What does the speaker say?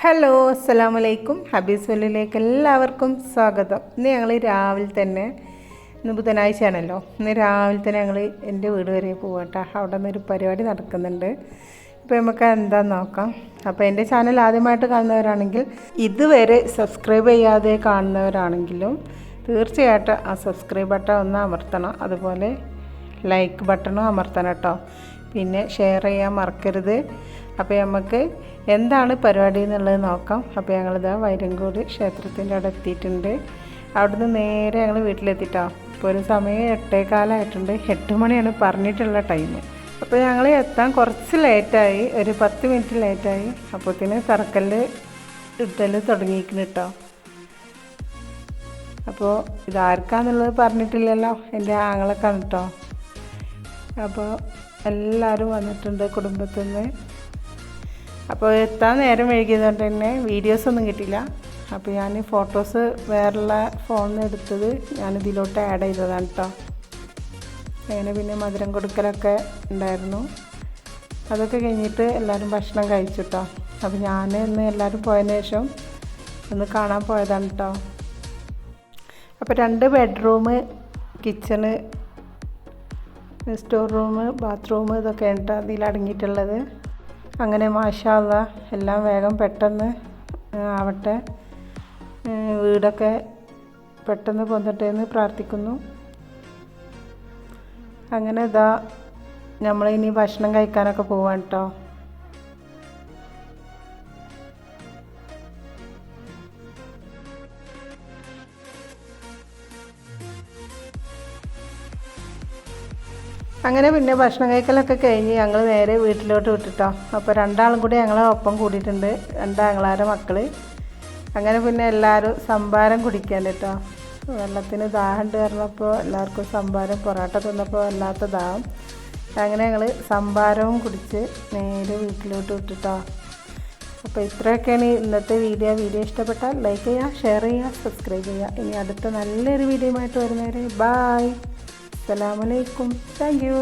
Hello അസ്സലാമലൈക്കും. ഹബീസ് വെല്ലിലേക്ക് എല്ലാവർക്കും സ്വാഗതം. ഇന്ന് ഞങ്ങൾ രാവിലെ തന്നെ ഇന്ന് ബുധനാഴ്ച ആണല്ലോ ഇന്ന് രാവിലെ തന്നെ ഞങ്ങൾ എന്റെ വീട് വരെ പോകട്ടെ അവിടെ നിന്നൊരു പരിപാടി നടക്കുന്നുണ്ട്. ഇപ്പോൾ നമുക്ക് എന്താ നോക്കാം. അപ്പോൾ എന്റെ ചാനൽ ആദ്യമായിട്ട് കാണുന്നവരാണെങ്കിൽ ഇതുവരെ സബ്സ്ക്രൈബ് ചെയ്യാതെ കാണുന്നവരാണെങ്കിലും തീർച്ചയായിട്ടും ആ സബ്സ്ക്രൈബ് ബട്ടൺ ഒന്ന് അമർത്തണം. അതുപോലെ ലൈക്ക് ബട്ടണും അമർത്തണം കേട്ടോ. പിന്നെ ഷെയർ ചെയ്യാൻ മറക്കരുത്. അപ്പോൾ നമുക്ക് എന്താണ് പരിപാടി എന്നുള്ളത് നോക്കാം. അപ്പോൾ ഞങ്ങളിതാ വൈരങ്കോട് ക്ഷേത്രത്തിന്റെ അവിടെ എത്തിയിട്ടുണ്ട്. അവിടുന്ന് നേരെ ഞങ്ങൾ വീട്ടിലെത്തിട്ടോ. ഇപ്പോൾ ഒരു സമയം എട്ടേകാലമായിട്ടുണ്ട് എട്ട് മണിയാണ് പറഞ്ഞിട്ടുള്ള ടൈം അപ്പോൾ ഞങ്ങൾ എത്താൻ കുറച്ച് ലേറ്റായി ഒരു പത്ത് മിനിറ്റ് ലേറ്റായി അപ്പോഴത്തേന് സർക്കലിൽ ഇട്ടൽ തുടങ്ങിയിരിക്കുന്നു കേട്ടോ അപ്പോൾ ഇതാർക്കാന്നുള്ളത് പറഞ്ഞിട്ടില്ലല്ലോ. എന്റെ ആങ്ങളൊക്കെയാണ് കേട്ടോ അപ്പോൾ എല്ലാവരും വന്നിട്ടുണ്ട് കുടുംബത്തിൽ നിന്ന് അപ്പോൾ എത്താൻ നേരം വൈകിയതുകൊണ്ട് തന്നെ വീഡിയോസൊന്നും കിട്ടില്ല അപ്പോൾ ഞാൻ ഫോട്ടോസ് വേറെയുള്ള ഫോണിൽ എടുത്തത് ഞാൻ ഇതിലോട്ട് ആഡ് ചെയ്തതാണ് കേട്ടോ അങ്ങനെ പിന്നെ മധുരം കൊടുക്കലൊക്കെ ഉണ്ടായിരുന്നു. അതൊക്കെ കഴിഞ്ഞിട്ട് എല്ലാവരും ഭക്ഷണം കഴിച്ചു കേട്ടോ അപ്പോൾ ഞാൻ ഇന്ന് എല്ലാവരും പോയതിന് ശേഷം ഒന്ന് കാണാൻ പോയതാണ് കേട്ടോ അപ്പോൾ രണ്ട് bedroom kitchen store room bathroom ഇതൊക്കെ ഉണ്ട് അതിൽ അടങ്ങിയിട്ടുള്ളത്. അങ്ങനെ മാഷാല്ല എല്ലാം വേഗം പെട്ടെന്ന് ആവട്ടെ. വീടൊക്കെ പെട്ടെന്ന് പൊന്തട്ടെ എന്ന് പ്രാർത്ഥിക്കുന്നു. അങ്ങനെ ഇതാ നമ്മളിനി ഭക്ഷണം കഴിക്കാനൊക്കെ പോവാൻ കേട്ടോ അങ്ങനെ പിന്നെ ഭക്ഷണം കഴിക്കലൊക്കെ കഴിഞ്ഞ് ഞങ്ങൾ നേരെ വീട്ടിലോട്ട് വിട്ടിട്ടോ. അപ്പോൾ രണ്ടാളും കൂടി ഞങ്ങളെ ഒപ്പം കൂടിയിട്ടുണ്ട്. രണ്ടാങ്ങളാരെ മക്കൾ അങ്ങനെ പിന്നെ എല്ലാവരും സംഭാരം കുടിക്കാൻ കേട്ടോ വെള്ളത്തിന് ദാഹമുണ്ട് പറഞ്ഞപ്പോൾ എല്ലാവർക്കും സംഭാരം പൊറോട്ട തിന്നപ്പോൾ വല്ലാത്ത ദാഹം. അങ്ങനെ ഞങ്ങൾ സംഭാരവും കുടിച്ച് നേരെ വീട്ടിലോട്ട് വിട്ടിട്ടോ. അപ്പോൾ ഇത്രയൊക്കെയാണ് ഇന്നത്തെ വീഡിയോ. വീഡിയോ ഇഷ്ടപ്പെട്ടാൽ ലൈക്ക് ചെയ്യുക ഷെയർ ചെയ്യുക സബ്സ്ക്രൈബ് ചെയ്യുക. ഇനി അടുത്ത നല്ലൊരു വീഡിയോ ആയിട്ട് വരുന്നവരെ ബായ് അസ്സലാമലൈക്കും താങ്ക് യു